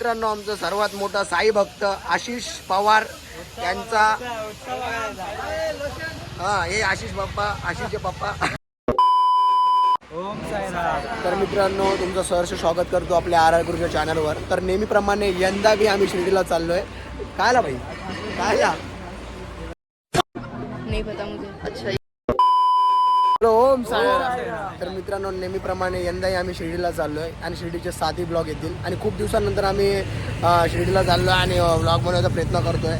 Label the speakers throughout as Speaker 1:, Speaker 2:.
Speaker 1: मित्रांनो आमचा सर्वात मोठा साई भक्त आशिष पवार यांचा हा हे आशिष बाप्पा आशिषचे पप्पा. तर मित्रांनो तुमचं सहर्ष स्वागत करतो आपल्या आर आर गुरुच्या चॅनलवर. तर नेहमीप्रमाणे यंदा बी आम्ही शिर्डीला चाललोय. काय ला भाई? काय ला
Speaker 2: नहीं पता मुझे. अच्छा
Speaker 1: ओम साईराम तर मित्रांनो नेहमीप्रमाणे यंदाही आम्ही शिर्डीला चाललोय आणि शिर्डीचे सातही ब्लॉग येतील. आणि खूप दिवसानंतर आम्ही शिर्डीला चाललोय आणि ब्लॉग बनवायचा प्रयत्न करतोय.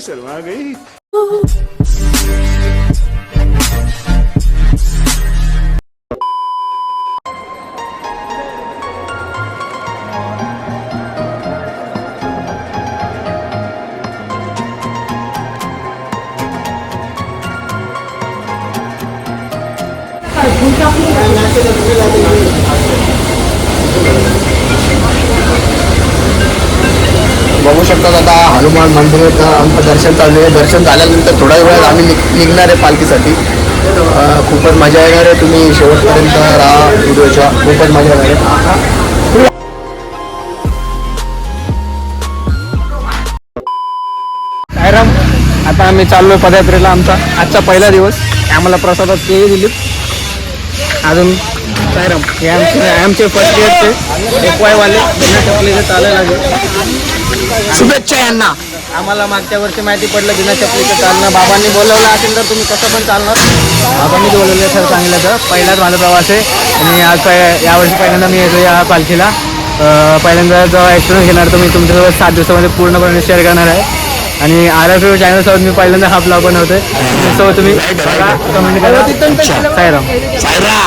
Speaker 3: शर्मा गई.
Speaker 1: बघू शकतात आता हनुमान मंदिर आमचं दर्शन चालू आहे दर्शन झाल्यानंतर थोड्या वेळात आम्ही निघणार आहे पालखीसाठी खूपच मजा येणार आहे. तुम्ही शेवटपर्यंत राहा व्हिडिओच्या. खूपच मजा येणार आहे.
Speaker 4: आता आम्ही चाललोय पदयात्रेला आमचा आजचा पहिला दिवस. आम्हाला प्रसादात केळी दिली. अजून सायराम हे आमचे आमचे फर्स्ट इयरचे एक वाले बिना चालायला लागले.
Speaker 1: शुभेच्छा यांना.
Speaker 4: आम्हाला मागच्या वर्षी माहिती पडलं बिना चपलीचं चालणं. बाबांनी बोलवलं असेल तर तुम्ही कसं पण चालणार. बाबांनीच बोलवलं सर सांगितलं तर. पहिलाच माझा प्रवास आहे. आणि आज पहि- यावर्षी पहिल्यांदा मी येतो या पालखीला. पहिल्यांदा जो एक्सपिरियन्स घेणार तो मी तुमच्यासोबत सात दिवसामध्ये पूर्णपणे शेअर करणार आहे. आणि आर एफ चॅनलसोबत मी पहिल्यांदा हा ब्लॉग बनवतोय. सो तुम्ही कमेंट करा. सायराम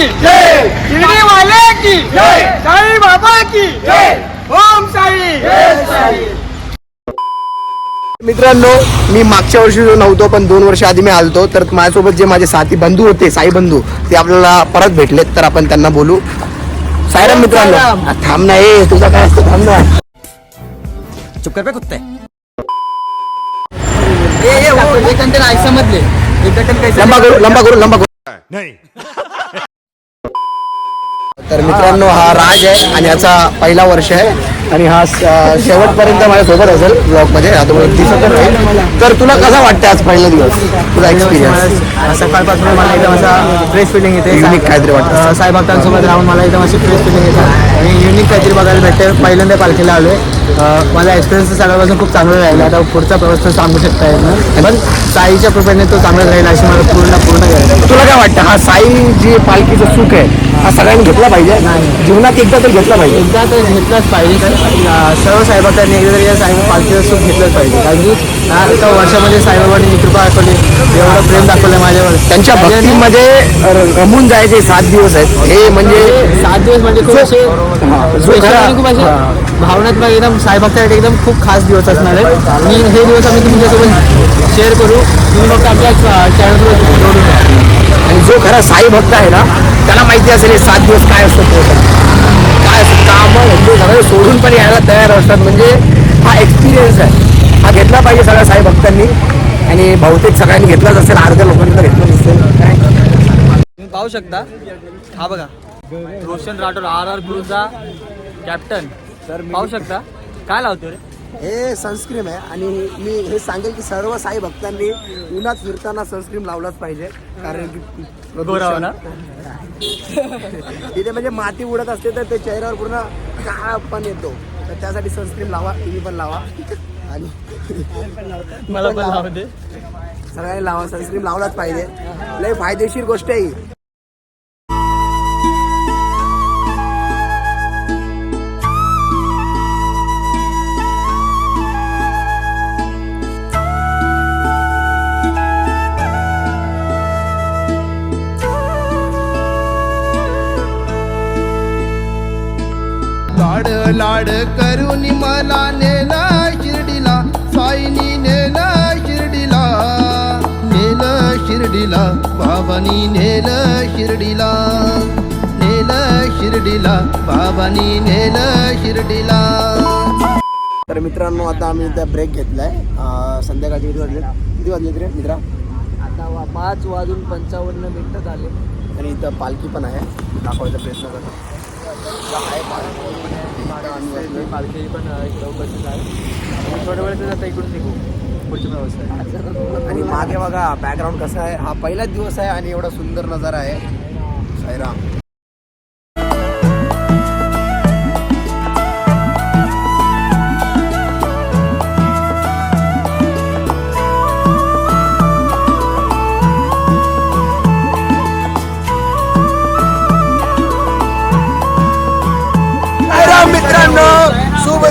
Speaker 4: की. जय. शिर्डी वाले की. जय. साई बाबा की. जय. ओम साई.
Speaker 1: मित्रांनो मी मागच्या वर्षी जो नव्हतो पण दोन वर्ष आधी मी आलतो. तर माझ्यासोबत जे माझे साथी बंधू होते साई बंधू ते आपल्याला परत भेटलेत. तर आपण त्यांना बोलू. सायराम मित्रांनो थांब ना ए तुझा काय असतं? थांब ना.
Speaker 4: चुप कर पे कुत्ते. ए ए वो एक एक घंटे कैसे
Speaker 1: लंबा करू लंबा करू लंबा करू.
Speaker 3: नहीं.
Speaker 1: तर मित्रांनो हा राज आहे आणि याचा पहिला वर्ष आहे. आणि हा शेवटपर्यंत माझ्या सोबत असेल ब्लॉगमध्ये आता दिसत नाही. तर तुला कसा वाटतं आज पहिला दिवस? तुझा एक्सपिरियन्स
Speaker 4: सकाळपासून मला एकदम असा फ्रेश फिलिंग येते
Speaker 1: Unique काहीतरी वाटतं.
Speaker 4: अं, साईभक्तांसोबत राहून मला एकदम अशी फ्रेश फिलिंग येते आणि युनिक काहीतरी बघायला भेटते पहिल्यांदा पालखीला आलोय. अं, माझा एक्सपिरियन्स सगळ्यापासून खूप चांगला राहिला. आता पुढचा प्रवास तर सांगू शकता येत नाही. पण साईच्या कृपेने तो चांगला राहील अशी मला पूर्ण पूर्ण आहे.
Speaker 1: तुला काय वाटतं? हा साई जी पालखीचं सुख आहे हा सगळ्यांनी घेतला पाहिजे? जीवनात एकदा तर घेतला पाहिजे.
Speaker 4: एकदा तर घेतलाच पाहिजे. सर्व साईबाबांनी एकदा तरी या साई पालखीचं सुख घेतलंच पाहिजे. कारण की एका वर्षामध्ये साईबाबांनी ही कृपा दाखवली. एवढं प्रेम दाखवलं माझ्यावर.
Speaker 1: त्यांच्या भक्तीमध्ये रमून जायचे सात दिवस आहेत. हे म्हणजे
Speaker 4: सात दिवस म्हणजे खूप असे
Speaker 1: जो
Speaker 4: special
Speaker 1: खरा-
Speaker 4: आणि खूप असे. भावनात्मक एकदम साईभक्तासाठी एकदम खूप खास दिवस असणार आहेत आणि हे दिवस आम्ही तुमच्यासोबत शेअर करू. तुम्ही फक्त आपल्या चॅनलवर.
Speaker 1: आणि जो खरा साई भक्त आहे ना त्याला माहिती असेल हे सात दिवस काय असतं कामं म्हणजे धंदे सगळे सोडून पण यायला तयार असतात. म्हणजे हा एक्सपिरियन्स आहे. हा घेतला पाहिजे सगळ्या साई भक्तांनी. आणि बहुतेक सगळ्यांनी घेतलाच असेल अर्ध्या लोकांनी तर घेतलं नसेल काय?
Speaker 4: तुम्ही पाहू शकता. हा बघा. रोशन राठोड आर आर गुरुचा कॅप्टन सर पाहू शकता. काय लावतो रे?
Speaker 1: हे सनस्क्रीम आहे. आणि मी हे सांगेल की सर्व साई भक्तांनी उन्हात फिरताना सनस्क्रीम लावलाच पाहिजे. कारण की? तिथे म्हणजे माती उडत असते तर ते चेहऱ्यावर पूर्ण काळा पण येतो. तर त्यासाठी सनस्क्रीम लावा तुम्ही पण लावा. आणि
Speaker 5: मला पण
Speaker 1: सगळ्यांनी लावा सनस्क्रीन लावलाच पाहिजे. लय फायदेशीर गोष्ट आहे
Speaker 6: लाड करून मला नेला शिर्डीला साईनी नेला शिर्डीला. नेल शिर्डीला बाबानी नेल शिर्डीला. नेल शिर्डीला बाबानी नेल शिर्डीला.
Speaker 1: तर मित्रांनो आता आम्ही इथं ब्रेक घेतलाय. संध्याकाळचे किती वाजले? किती वाजले रे मित्रा?
Speaker 5: आता पाच वाजून पंचावन्न मिनिटं झाले.
Speaker 1: आणि इथं पालखी पण आहे. दाखवायचा प्रयत्न करतो. आहे पालखी.
Speaker 5: पण इकडे उपस्थित आहे. थोड्या वेळात आता इकडून निघू पुढची व्यवस्था
Speaker 1: आणि मागे बघा बॅकग्राऊंड कसा आहे? हा पहिलाच दिवस आहे आणि एवढा सुंदर नजारा आहे. साईराम.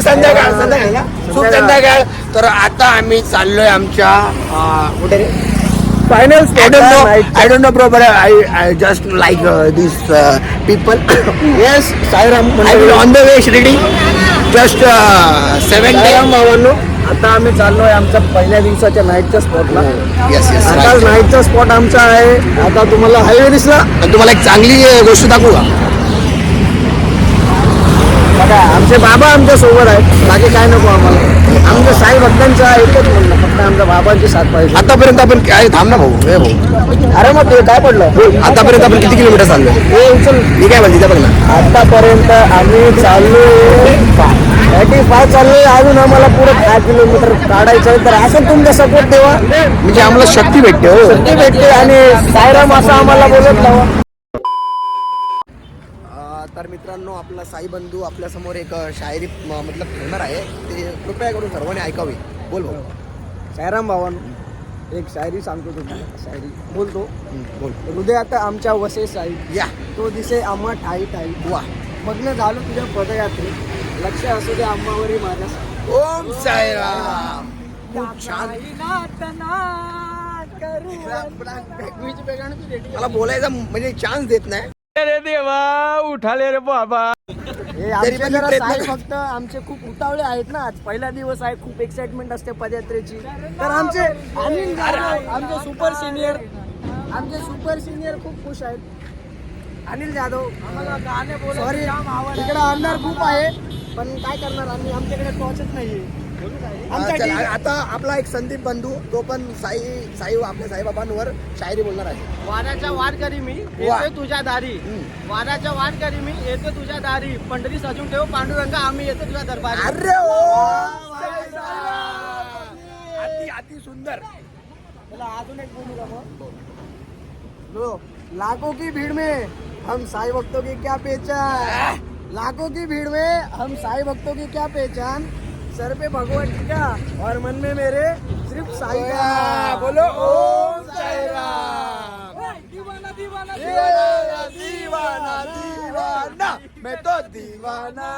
Speaker 1: संध्याकाळ संध्याकाळ. ना? शुभ संध्याकाळ. तर आता आम्ही चाललोय आमच्या अं, कुठे रे? Final I don't know proper I like this people yes Sairam I will on the way Shirdi just seven day भावांनो
Speaker 5: आता आम्ही चाललोय आमच्या पहिल्या दिवसाच्या नाईटच्या स्पॉटला
Speaker 1: येस
Speaker 5: आता नाईटचा स्पॉट आमचा आहे. आता तुम्हाला हायवे दिसला.
Speaker 1: तुम्हाला एक चांगली अं, गोष्ट दाखवू का?
Speaker 5: बघा आमचे बाबा आमच्यासोबत आहेत. बाकी काय नको आम्हाला. आमच्या साई भक्तांचं एकच म्हणणं फक्त आमच्या बाबांची साथ पाहिजे.
Speaker 1: आतापर्यंत आपण काय थांब ना भाऊ हे भाऊ.
Speaker 5: अरे मग ते काय पडलं?
Speaker 1: आतापर्यंत आपण किती किलोमीटर चाललोय?
Speaker 5: हे उचल.
Speaker 1: मी काय म्हणते बघ ना.
Speaker 5: आतापर्यंत आम्ही चाललो थर्टी फाय चाललोय. अजून आम्हाला पुढे दहा किलोमीटर काढायचं आहे. तर असं तुमचा सपोर्ट देवा
Speaker 1: म्हणजे आम्हाला शक्ती भेटते हो.
Speaker 5: शक्ती भेटते आणि सायराम असं आम्हाला बोलत लावा.
Speaker 1: तर मित्रांनो आपला साई बंधू आपल्यासमोर एक शायरी मतलब ठेवणार आहे. ते कृपया करून सर्वांनी ऐकावे. बोल भाऊ.
Speaker 5: सायराम भावान एक शायरी सांगतो तुम्हाला. शायरी. बोलतो.
Speaker 1: बोल.
Speaker 5: हृदयात आमच्या वसे साई.
Speaker 1: या.
Speaker 5: तो दिसे आम्हा ठाई ठाई.
Speaker 1: वा.
Speaker 5: मग्न झालो तुझ्या पदयात्रेत. लक्ष असू दे आम्हावरी माझ्या
Speaker 1: ओम साईराम. खूप छान. मला बोलायचा म्हणजे चान्स देत नाही.
Speaker 5: रे देवा उठाले रे बाबा.
Speaker 1: पण
Speaker 5: जरा फक्त आमचे खूप उतावळे आहेत ना आज. पहिला दिवस आहे खूप एक्साइटमेंट असते पदयात्रेची. तर आमचे अनिल जाधव आमचे सुपर सिनियर आमचे सुपर सिनियर खूप खुश आहेत. अनिल जाधव सॉरी इकडे अंधार खूप आहे पण काय करणार आम्ही? आमच्याकडे टॉर्चच नाहीये.
Speaker 1: चला, आता आपला एक संदीप बंधू तो पण साई साई आपल्या साईबाबांवर शायरी बोलणार आहे.
Speaker 7: वाऱ्याच्या वाट करी मी
Speaker 1: वा.
Speaker 7: येते तुझ्या दारी. वाऱ्याच्या वाट करी मी येते तुझ्या दारी. पंढरी सजून ठेव पांडुरंग आम्ही येते तुझ्या दरबारी.
Speaker 1: अरे ओ अति अति सुंदर.
Speaker 5: अजून एक बोलू का लो लाखों की भीड़ में हम साई भक्तों की क्या पहचान? लाखों की भीड़ में हम साई भक्तों की क्या पहचान? सर पे भगवान जी का और मन में मेरे सिर्फ साई का।
Speaker 1: बोलो ओम साईराम
Speaker 5: दीवाना दीवाना
Speaker 1: दीवाना। दीवाना दीवाना। मैं तो दीवाना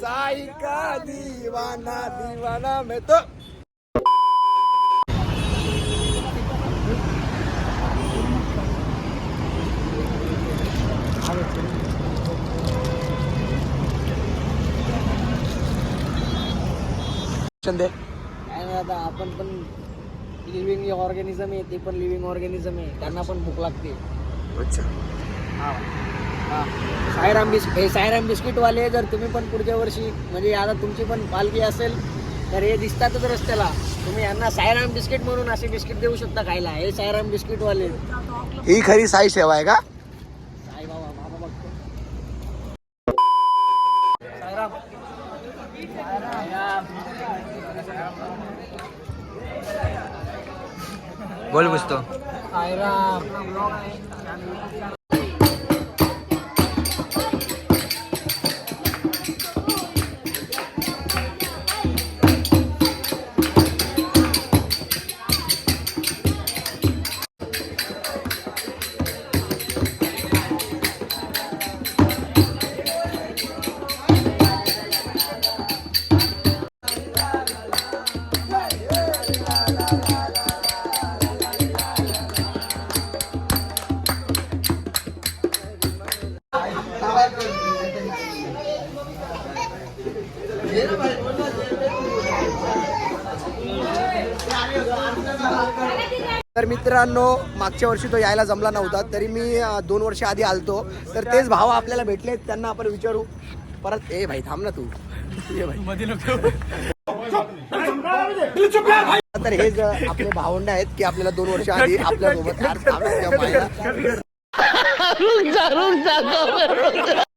Speaker 1: साई का दीवाना दीवाना। मैं तो दे.
Speaker 5: आता आपण पण लिव्हिंग ऑर्गॅनिझम आहे ते पण लिव्हिंग ऑर्गॅनिझम आहे. त्यांना पण भूक लागते.
Speaker 1: अच्छा.
Speaker 5: हा. सायराम बिस हे सायराम बिस्किटवाले जर तुम्ही पण पुढच्या वर्षी म्हणजे आता तुमची पण पालखी असेल तर हे दिसतातच रस्त्याला. तुम्ही यांना सायराम बिस्किट म्हणून असे बिस्किट देऊ शकता खायला. हे सायराम बिस्किटवाले.
Speaker 1: ही खरी साई सेवा आहे का
Speaker 5: साई बाबा बाबा बघतो सायराम
Speaker 3: बोल पुसतो
Speaker 5: सायराम
Speaker 1: तर मित्रांनो मागच्या वर्षी तो यायला जमला नव्हता तरी मी दोन वर्ष आधी आलतो. तर तेच भाव आपल्याला भेटले त्यांना आपण विचारू. परत ए भाई थांब ना तू. ये भाई. तर हे आपले भावंड आहेत की आपल्याला दोन वर्ष आधी आपल्यासोबत